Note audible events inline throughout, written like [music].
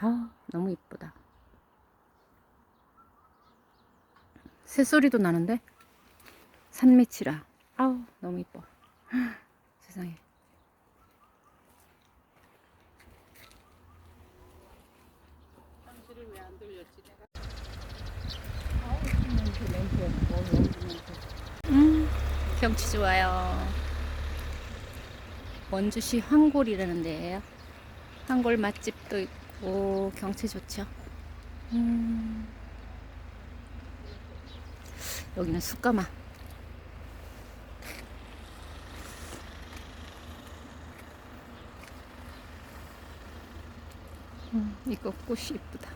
아 너무 이쁘다. 새소리도 나는데 산미치라. 아우 너무 이뻐. [gasps] 세상에. 음, 경치 좋아요. 원주시 황골이라는 데예요. 황골 맛집도 있고 경치 좋죠. 음. 여기는 숯가마. 음, 이거 꽃이 이쁘다.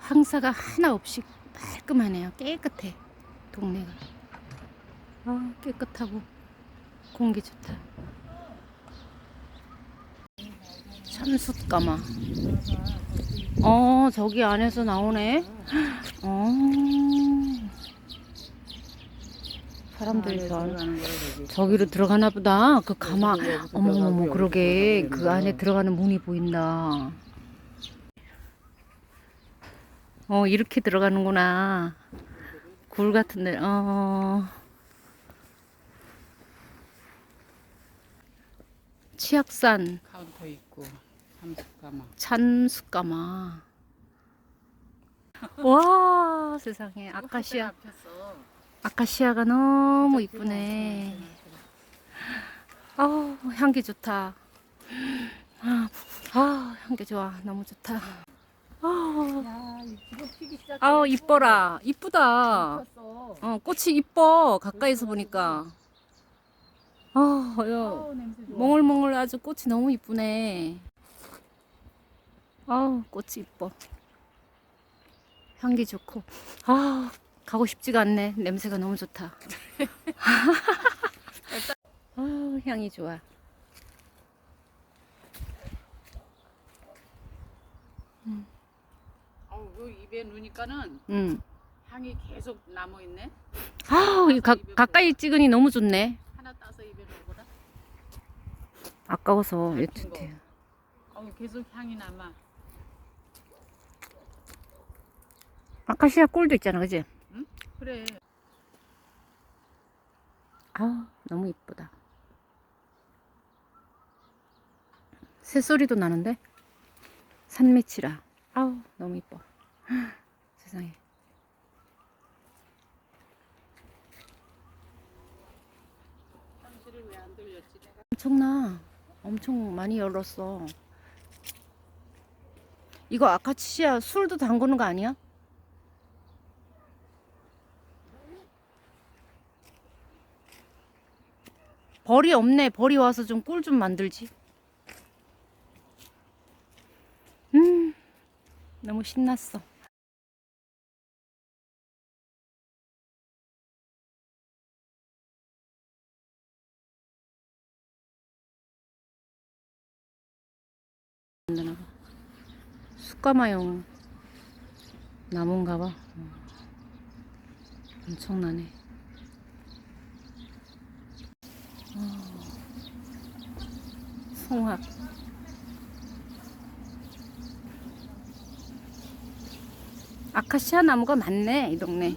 황사가 하나 없이 깔끔하네요. 깨끗해. 동네가. 아, 깨끗하고 공기 좋다. 참숯가마. 어, 저기 안에서 나오네. 어. 사람들이 저 안- 저기로 들어가나 보다. 그 가마. 어머머머, 그러게. 그 안에 들어가는 문이 보인다. 어, 이렇게 들어가는구나. 굴 같은데, 어. 치악산 카운터 있고 삼숙가마. 찬숫가마. [laughs] 와, 세상에. 아카시아. 아카시아가 너무 이쁘네. 아우, 향기 좋다. 아, 아, 향기 좋아. 너무 좋다. 아우, 야 이거 피기 시작. 아우, 이뻐라. 이쁘다. 어, 꽃이 이뻐. 가까이서 보니까. 아, 좋아. 몽글몽글 아주 꽃이 너무 이쁘네. 아우, 꽃이 이뻐. 향기 좋고. 아, 가고 싶지가 않네. 냄새가 너무 좋다. [laughs] 아, 향이 좋아. 아우 그 입에 누니까는 음. 향이 계속 남아 있네. 아, 이 가, 가까이 찍으니 너무 좋네. 하나 따서 입에 넣어보라. 아까워서 애틋해. 아우 계속 향이 남아. 아카시아 꿀도 있잖아, 그지? 그래. 아, 너무 이쁘다. 새소리도 나는데 산미치라. 아우, 너무 이뻐. 세상에. 엄청나. 엄청 많이 열었어. 이거 아카시아 술도 담그는 거 아니야? 벌이 없네. 벌이 와서 좀 꿀 좀 만들지. 음, 너무 신났어. 만드나 봐. 숯가마용 나무인가 봐. 어. 엄청나네. 어. 송합. 아카시아 나무가 많네, 이 동네.